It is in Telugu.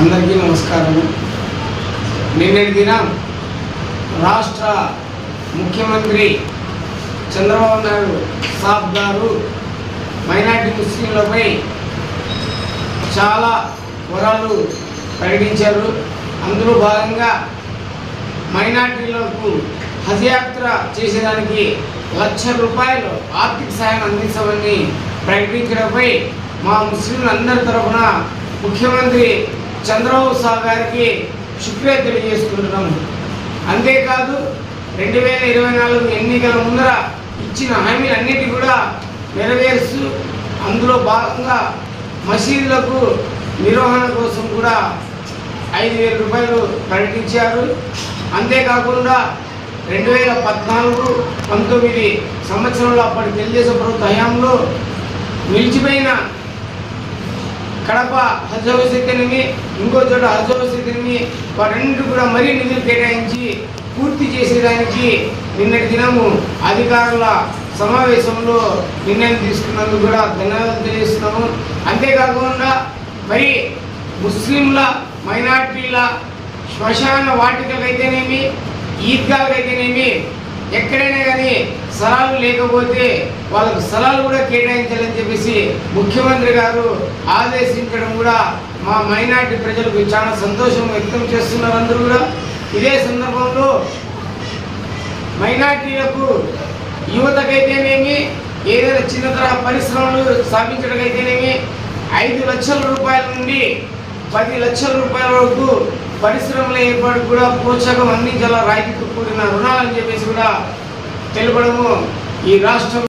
అందరికీ నిన్నటి దినం రాష్ట్ర ముఖ్యమంత్రి చంద్రబాబు నాయుడు సాబ్ గారు మైనార్టీ ముస్లింలపై చాలా వరాలు ప్రకటించారు. అందులో భాగంగా మైనార్టీలకు హజయాత్ర చేసేదానికి లక్ష రూపాయలు ఆర్థిక సహాయం అందించమని ప్రకటించడంపై మా ముస్లింలందరి తరఫున ముఖ్యమంత్రి చంద్రబాబు సాబ్ గారికి శుక్రియ తెలియజేసుకుంటున్నాము అంతేకాదు రెండు వేల ఇరవై నాలుగు ఎన్నికల ముందర ఇచ్చిన హామీలన్నిటి కూడా నెరవేరుస్తూ అందులో భాగంగా మసీదులకు నిర్వహణ కోసం కూడా ఐదు వేల రూపాయలు ప్రకటించారు. అంతేకాకుండా రెండు వేల పద్నాలుగు పంతొమ్మిది సంవత్సరంలో అప్పటి తెలుగుదేశం ప్రభుత్వ హయాంలో నిలిచిపోయిన కడప హజ్ ఇంకో చోట హజ్ హౌస్ వాటన్నిటి కూడా మరీ నిధులు కేటాయించి పూర్తి చేసేదానికి నిన్నటి దినము అధికారుల సమావేశంలో నిర్ణయం తీసుకున్నందుకు కూడా ధన్యవాదాలు తెలియజేస్తున్నాము. అంతేకాకుండా మరి ముస్లింల మైనార్టీల శ్మశాన వాటికలైతేనేమి ఈద్గాలకైతేనేమి ఎక్కడైనా కానీ స్థలాలు లేకపోతే వాళ్ళకు స్థలాలు కూడా కేటాయించాలని చెప్పేసి ముఖ్యమంత్రి గారు ఆదేశించడం కూడా మా మైనార్టీ ప్రజలకు చాలా సంతోషం వ్యక్తం చేస్తున్నారు అందరూ కూడా. ఇదే సందర్భంలో మైనార్టీలకు యువతకైతేనేమి ఏదైనా చిన్న తరహా పరిశ్రమలు స్థాపించడానికైతేనేమి ఐదు లక్షల రూపాయల నుండి పది లక్షల రూపాయల వరకు పరిశ్రమల ఏర్పాటు కూడా ప్రోత్సాహం అందించాల రాయితీతో కూడిన రుణాలని చెప్పేసి కూడా తెలపడము ఈ రాష్ట్రం